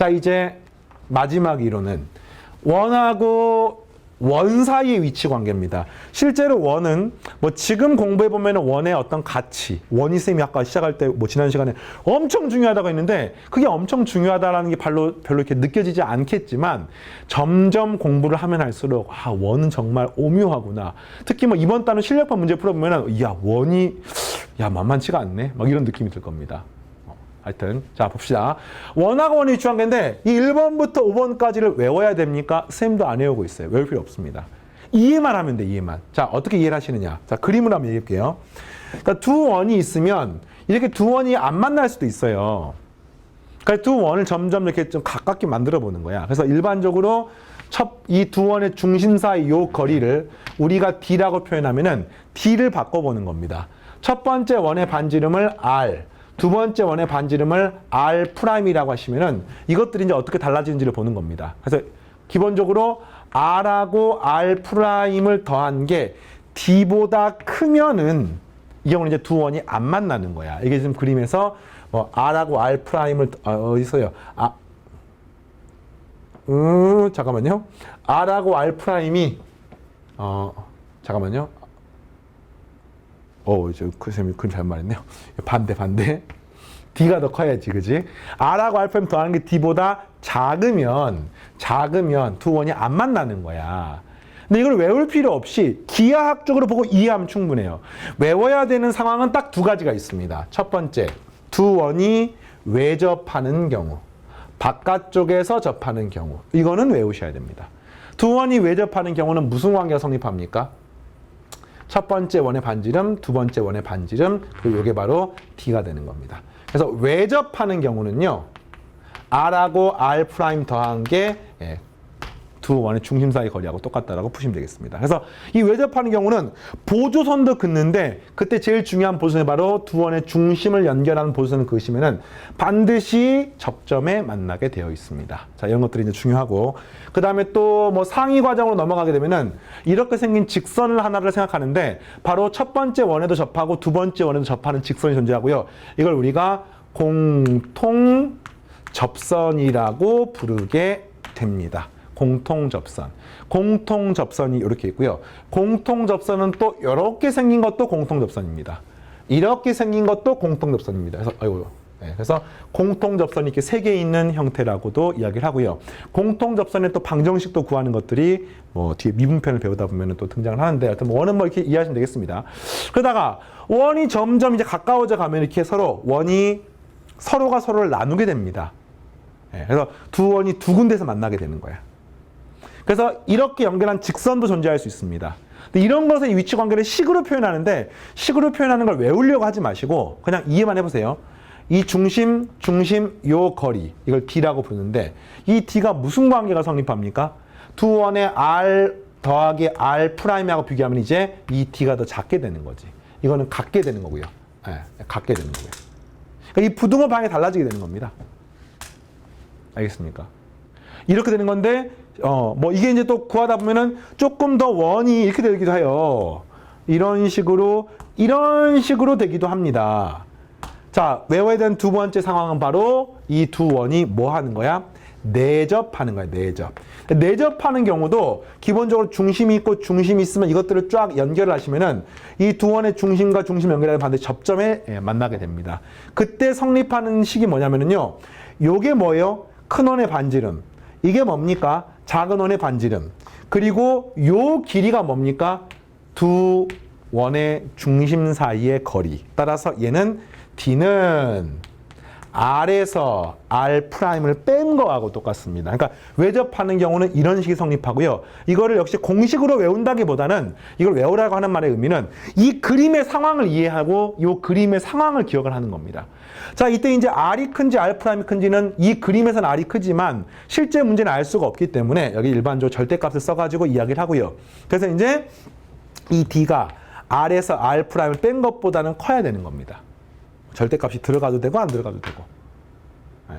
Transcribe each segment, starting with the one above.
자, 이제 마지막 이론은 원하고 원 사이의 위치 관계입니다. 실제로 원은 뭐 지금 공부해 보면 원의 어떤 가치, 원이 쌤이 아까 시작할 때 뭐 지난 시간에 엄청 중요하다고 했는데 그게 엄청 중요하다라는 게 별로 별로 이렇게 느껴지지 않겠지만 점점 공부를 하면 할수록 아 원은 정말 오묘하구나. 특히 뭐 이번 달은 실력파 문제 풀어보면은 야 원이 야 만만치가 않네. 막 이런 느낌이 들 겁니다. 어, 하여튼 자 봅시다. 원하고 원이 위치 관계인데 이 1번부터 5번까지를 외워야 됩니까? 쌤도 안 외우고 있어요. 외울 필요 없습니다. 이해만 하면 돼, 이해만. 자, 어떻게 이해를 하시느냐. 자, 그림을 한번 얘기해 볼게요. 그러니까 두 원이 있으면 이렇게 두 원이 안 만날 수도 있어요. 그러니까 두 원을 점점 이렇게 좀 가깝게 만들어 보는 거야. 그래서 일반적으로 첫이두 원의 중심 사이 요 거리를 우리가 D라고 표현하면은 D를 바꿔 보는 겁니다. 첫 번째 원의 반지름을 R, 두 번째 원의 반지름을 R 프라임이라고 하시면은 이것들이 이제 어떻게 달라지는지를 보는 겁니다. 그래서 기본적으로 R하고 R 프라임을 더한 게 D보다 크면은 이 경우는 이제 두 원이 안 만나는 거야. 이게 지금 그림에서 뭐 R하고 R 프라임을 어, 어디 있어요? 아, 음, 잠깐만요. R하고 R 프라임이 어, 잠깐만요. 어, 저그 쌤이 그림 잘못 말했네요. 반대 반대. D가 더 커야지, 그지? R하고 프라임 더하는 게 D보다 작으면 작으면 두 원이 안 만나는 거야. 근데 이걸 외울 필요 없이 기하학적으로 보고 이해하면 충분해요. 외워야 되는 상황은 딱 두 가지가 있습니다. 첫 번째, 두 원이 외접하는 경우. 바깥쪽에서 접하는 경우. 이거는 외우셔야 됩니다. 두 원이 외접하는 경우는 무슨 관계가 성립합니까? 첫 번째 원의 반지름, 두 번째 원의 반지름, 그리고 이게 바로 D가 되는 겁니다. 그래서 외접하는 경우는요, R하고 R 더한 게 예, 두 원의 중심 사이 거리하고 똑같다라고 푸시면 되겠습니다. 그래서 이 외접하는 경우는 보조선도 긋는데 그때 제일 중요한 보조선이 바로 두 원의 중심을 연결하는 보조선을 그으시면은 반드시 접점에 만나게 되어 있습니다. 자, 이런 것들이 이제 중요하고 그 다음에 또 뭐 상위 과정으로 넘어가게 되면은 이렇게 생긴 직선을 하나를 생각하는데 바로 첫 번째 원에도 접하고 두 번째 원에도 접하는 직선이 존재하고요. 이걸 우리가 공통 접선이라고 부르게 됩니다. 공통 접선. 공통 접선이 이렇게 있고요. 공통 접선은 또 이렇게 생긴 것도 공통 접선입니다. 이렇게 생긴 것도 공통 접선입니다. 그래서 아이고. 네, 그래서 공통 접선이 이렇게 세 개 있는 형태라고도 이야기를 하고요. 공통 접선의 또 방정식도 구하는 것들이 뭐 뒤에 미분편을 배우다 보면 또 등장을 하는데 하여튼 뭐 원은 뭐 이렇게 이해하시면 되겠습니다. 그러다가 원이 점점 이제 가까워져 가면 이렇게 서로 원이 서로가 서로를 나누게 됩니다. 예, 그래서 두 원이 두 군데서 만나게 되는 거야. 그래서 이렇게 연결한 직선도 존재할 수 있습니다. 이런 것의 위치 관계를 식으로 표현하는데 식으로 표현하는 걸 외우려고 하지 마시고 그냥 이해만 해보세요. 이 중심, 중심, 요 거리 이걸 D라고 부르는데 이 D가 무슨 관계가 성립합니까? 두 원의 R 더하기 R 프라임하고 비교하면 이제 이 D가 더 작게 되는 거지. 이거는 같게 되는 거고요. 예, 같게 되는 거고요. 그러니까 이 부등호 방이 달라지게 되는 겁니다. 알겠습니까? 이렇게 되는 건데, 어, 뭐 이게 이제 또 구하다 보면은 조금 더 원이 이렇게 되기도 해요. 이런 식으로, 이런 식으로 되기도 합니다. 자, 외워야 되는 두 번째 상황은 바로 이 두 원이 뭐 하는 거야? 내접하는 거야, 내접. 내접하는 경우도 기본적으로 중심이 있고 중심이 있으면 이것들을 쫙 연결을 하시면은 이 두 원의 중심과 중심 연결하는 반드시 접점에 예, 만나게 됩니다. 그때 성립하는 식이 뭐냐면은요. 요게 뭐예요? 큰 원의 반지름. 이게 뭡니까? 작은 원의 반지름. 그리고 요 길이가 뭡니까? 두 원의 중심 사이의 거리. 따라서 얘는 D는 R에서 R 프라임을 뺀 거하고 똑같습니다. 그러니까 외접하는 경우는 이런 식이 성립하고요. 이거를 역시 공식으로 외운다기보다는 이걸 외우라고 하는 말의 의미는 이 그림의 상황을 이해하고 이 그림의 상황을 기억을 하는 겁니다. 자, 이때 이제 R이 큰지 R 프라임이 큰지는 이 그림에서는 R이 크지만 실제 문제는 알 수가 없기 때문에 여기 일반적으로 절대값을 써가지고 이야기를 하고요. 그래서 이제 이 D가 R에서 R 프라임을 뺀 것보다는 커야 되는 겁니다. 절대값이 들어가도 되고 안 들어가도 되고. 네.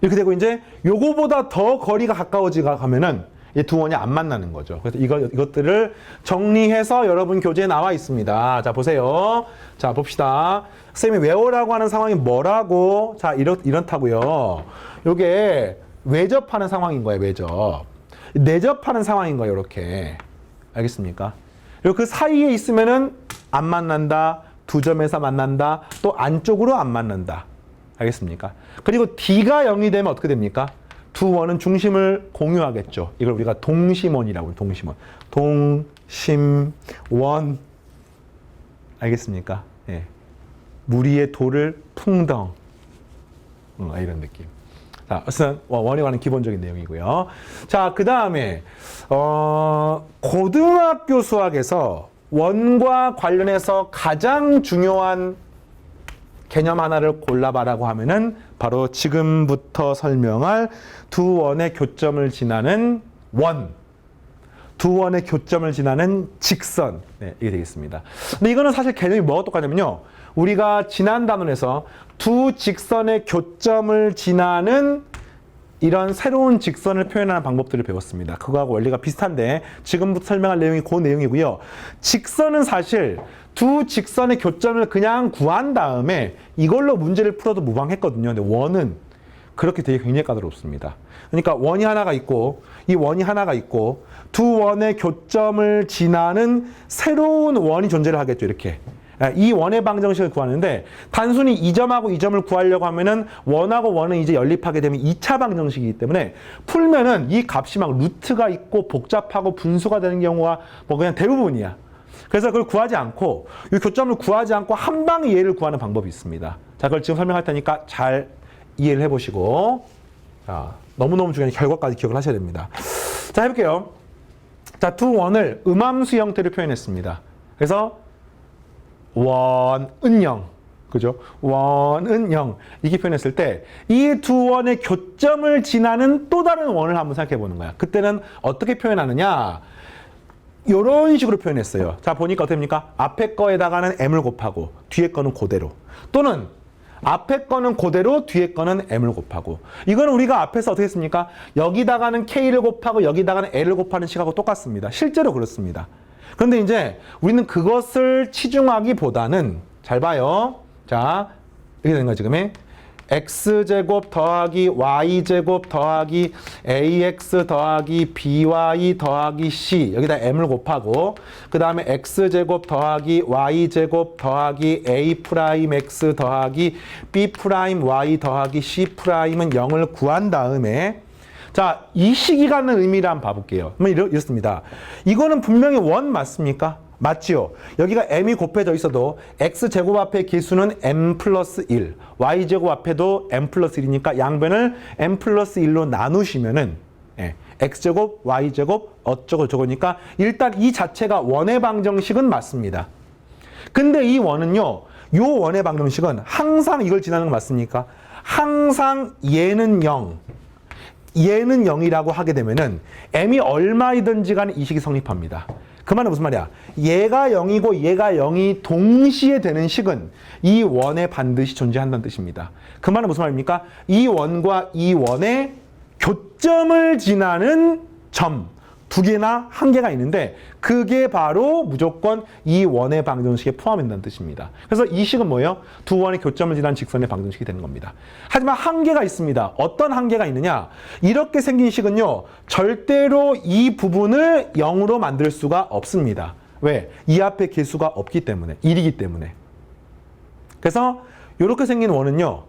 이렇게 되고 이제 요거보다 더 거리가 가까워지가 가면은 이두 원이 안 만나는 거죠. 그래서 이거 이것들을 정리해서 여러분 교재에 나와 있습니다. 자 보세요. 자 봅시다. 쌤이 외우라고 하는 상황이 뭐라고? 자 이렇 이렇다고요. 요게 외접하는 상황인 거예요, 외접. 내접하는 상황인 거예요, 이렇게. 알겠습니까? 그리고 그 사이에 있으면은 안 만난다, 두 점에서 만난다, 또 안쪽으로 안 만난다. 알겠습니까? 그리고 D가 0이 되면 어떻게 됩니까? 두 원은 중심을 공유하겠죠. 이걸 우리가 동심원이라고 해요, 동심원. 동심원. 알겠습니까? 예. 무리의 도를 풍덩. 음, 이런 느낌. 자, 우선 원에 관한 기본적인 내용이고요. 자, 그 다음에 어, 고등학교 수학에서 원과 관련해서 가장 중요한 개념 하나를 골라봐라고 하면은 바로 지금부터 설명할 두 원의 교점을 지나는 원. 두 원의 교점을 지나는 직선. 네, 이게 되겠습니다. 근데 이거는 사실 개념이 뭐가 똑같냐면요. 우리가 지난 단원에서 두 직선의 교점을 지나는 이런 새로운 직선을 표현하는 방법들을 배웠습니다. 그거하고 원리가 비슷한데 지금부터 설명할 내용이 그 내용이고요. 직선은 사실 두 직선의 교점을 그냥 구한 다음에 이걸로 문제를 풀어도 무방했거든요. 근데 원은 그렇게 되게 굉장히 까다롭습니다. 그러니까 원이 하나가 있고 이 원이 하나가 있고 두 원의 교점을 지나는 새로운 원이 존재를 하겠죠. 이렇게. 아, 이 원의 방정식을 구하는데 단순히 이 점하고 이 점을 구하려고 하면은 원하고 원은 이제 연립하게 되면 2차 방정식이기 때문에 풀면은 이 값이 막 루트가 있고 복잡하고 분수가 되는 경우가 뭐 그냥 대부분이야. 그래서 그걸 구하지 않고 이 교점을 구하지 않고 한 방에 얘를 구하는 방법이 있습니다. 자, 그걸 지금 설명할 테니까 잘 이해를 해 보시고 자, 너무너무 중요한 결과까지 기억을 하셔야 됩니다. 자, 해볼게요. 자, 두 원을 음함수 형태로 표현했습니다. 그래서 원은 0. 그죠? 원은 0. 이렇게 표현했을 때 이 두 원의 교점을 지나는 또 다른 원을 한번 생각해 보는 거야. 그때는 어떻게 표현하느냐? 이런 식으로 표현했어요. 자, 보니까 어떻게 됩니까? 앞에 거에다가는 m을 곱하고 뒤에 거는 그대로. 또는 앞에 거는 그대로 뒤에 거는 m을 곱하고. 이거는 우리가 앞에서 어떻게 했습니까? 여기다가는 k를 곱하고 여기다가는 l을 곱하는 식하고 똑같습니다. 실제로 그렇습니다. 그런데 이제 우리는 그것을 치중하기보다는 잘 봐요. 자, 이렇게 되는 거야, 지금의. x제곱 더하기 y제곱 더하기 ax 더하기 by 더하기 c 여기다 m을 곱하고 그 다음에 x제곱 더하기 y제곱 더하기 a 프라임 x 더하기 b 프라임 y 더하기 c 프라임은 0을 구한 다음에 자, 이 갖는 의미를 한번 봐볼게요. 이렇- 이렇습니다. 이거는 분명히 원 맞습니까? 맞지요? 여기가 m이 곱해져 있어도 x제곱 앞에 개수는 m 플러스 1, y제곱 앞에도 m 플러스 1이니까 양변을 m 플러스 1로 나누시면은 예, x제곱, y제곱, 어쩌고 저쩌고니까 일단 이 자체가 원의 방정식은 맞습니다. 근데 이 원은요, 요 원의 방정식은 항상 이걸 지나는 거 맞습니까? 항상 얘는 0, 얘는 0이라고 하게 되면은 m이 얼마이든지 간에 이 식이 성립합니다. 그 말은 무슨 말이야? 얘가 0이고 얘가 0이 동시에 되는 식은 이 원에 반드시 존재한다는 뜻입니다. 그 말은 무슨 말입니까? 이 원과 이 원의 교점을 지나는 점 두 개나 한 개가 있는데 그게 바로 무조건 이 원의 방정식에 포함된다는 뜻입니다. 그래서 이 식은 뭐예요? 두 원의 교점을 지난 직선의 방정식이 되는 겁니다. 하지만 한계가 있습니다. 어떤 한계가 있느냐? 이렇게 생긴 식은요. 절대로 이 부분을 0으로 만들 수가 없습니다. 왜? 이 앞에 개수가 없기 때문에 1이기 때문에. 그래서 이렇게 생긴 원은요.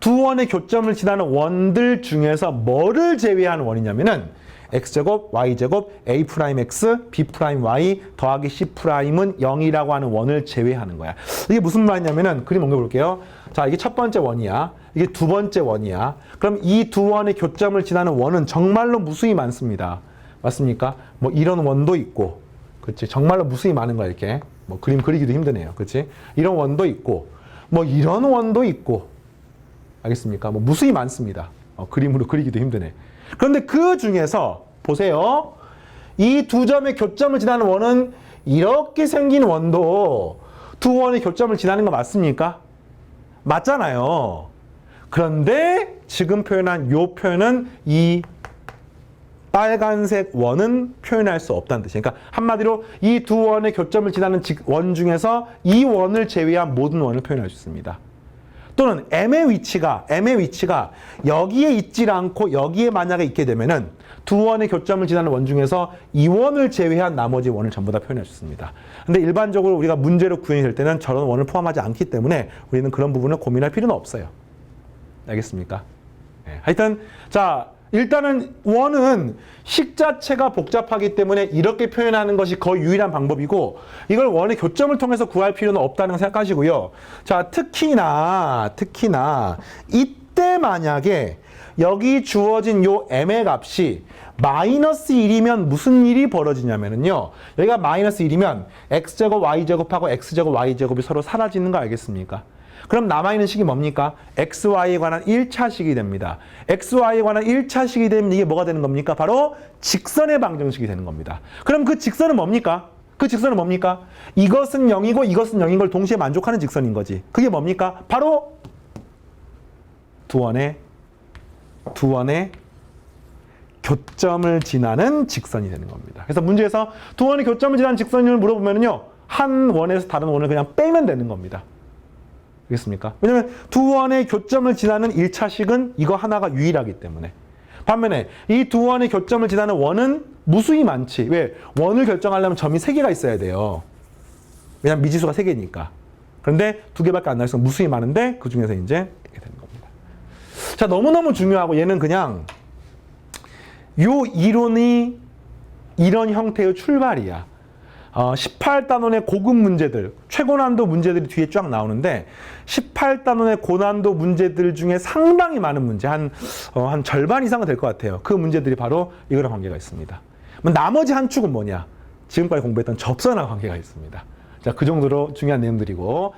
두 원의 교점을 지나는 원들 중에서 뭐를 제외한 원이냐면은 x제곱, y제곱, a 프라임 x, b 프라임 y 더하기 c 프라임은 0이라고 하는 원을 제외하는 거야. 이게 무슨 말이냐면은 그림 옮겨볼게요. 자, 이게 첫 번째 원이야. 이게 두 번째 원이야. 그럼 이 두 원의 교점을 지나는 원은 정말로 무수히 많습니다. 맞습니까? 뭐 이런 원도 있고, 그렇지? 정말로 무수히 많은 거야 이렇게. 뭐 그림 그리기도 힘드네요. 그렇지? 이런 원도 있고, 뭐 이런 원도 있고, 알겠습니까? 뭐 무수히 많습니다. 어, 그림으로 그리기도 힘드네. 그런데 그 중에서 보세요. 이 두 점의 교점을 지나는 원은 이렇게 생긴 원도 두 원의 교점을 지나는 거 맞습니까? 맞잖아요. 그런데 지금 표현한 요 표현은 이 빨간색 원은 표현할 수 없다는 뜻이에요. 그러니까 한마디로 이 두 원의 교점을 지나는 직- 원 중에서 이 원을 제외한 모든 원을 표현할 수 있습니다. 또 또는 M의 위치가 M의 위치가 여기에 있질 않고 여기에 만약에 있게 되면은 두 원의 교점을 지나는 원 중에서 이 원을 제외한 나머지 원을 전부 다 표현해 줬습니다. 근데 일반적으로 우리가 문제로 구현이 될 때는 저런 원을 포함하지 않기 때문에 우리는 그런 부분을 고민할 필요는 없어요. 알겠습니까? 네, 하여튼 자 일단은 원은 식 자체가 복잡하기 때문에 이렇게 표현하는 것이 거의 유일한 방법이고 이걸 원의 교점을 통해서 구할 필요는 없다는 거 생각하시고요. 자 특히나 특히나 이때 만약에 여기 주어진 요 m의 값이 마이너스 1이면 무슨 일이 벌어지냐면요. 여기가 마이너스 1이면 x제곱 y제곱하고 x제곱 y제곱이 서로 사라지는 거 알겠습니까? 그럼 남아있는 식이 뭡니까? xy에 관한 1차식이 됩니다. xy에 관한 1차식이 되면 이게 뭐가 되는 겁니까? 바로 직선의 방정식이 되는 겁니다. 그럼 그 직선은 뭡니까? 그 직선은 뭡니까? 이것은 0이고 이것은 0인 걸 동시에 만족하는 직선인 거지. 그게 뭡니까? 바로 두 원의 두 원의 교점을 지나는 직선이 되는 겁니다. 그래서 문제에서 두 원의 교점을 지나는 직선을 물어보면요. 한 원에서 다른 원을 그냥 빼면 되는 겁니다. 알겠습니까? 왜냐면 두 원의 교점을 지나는 1차식은 이거 하나가 유일하기 때문에. 반면에 이 두 원의 교점을 지나는 원은 무수히 많지. 왜? 원을 결정하려면 점이 세개가 있어야 돼요. 왜냐면 미지수가 세개니까 그런데 두 개밖에 안 나와서 무수히 많은데 그 중에서 이제 이렇게 되는 겁니다. 자, 너무너무 중요하고 얘는 그냥 요 이론이 이런 형태의 출발이야. 어, 18단원의 고급 문제들, 최고난도 문제들이 뒤에 쫙 나오는데 18단원의 고난도 문제들 중에 상당히 많은 문제, 한, 어, 한 절반 이상은 될 것 같아요. 그 문제들이 바로 이거랑 관계가 있습니다. 그럼 나머지 한 축은 뭐냐? 지금까지 공부했던 접선과 관계가 있습니다. 자, 그 정도로 중요한 내용들이고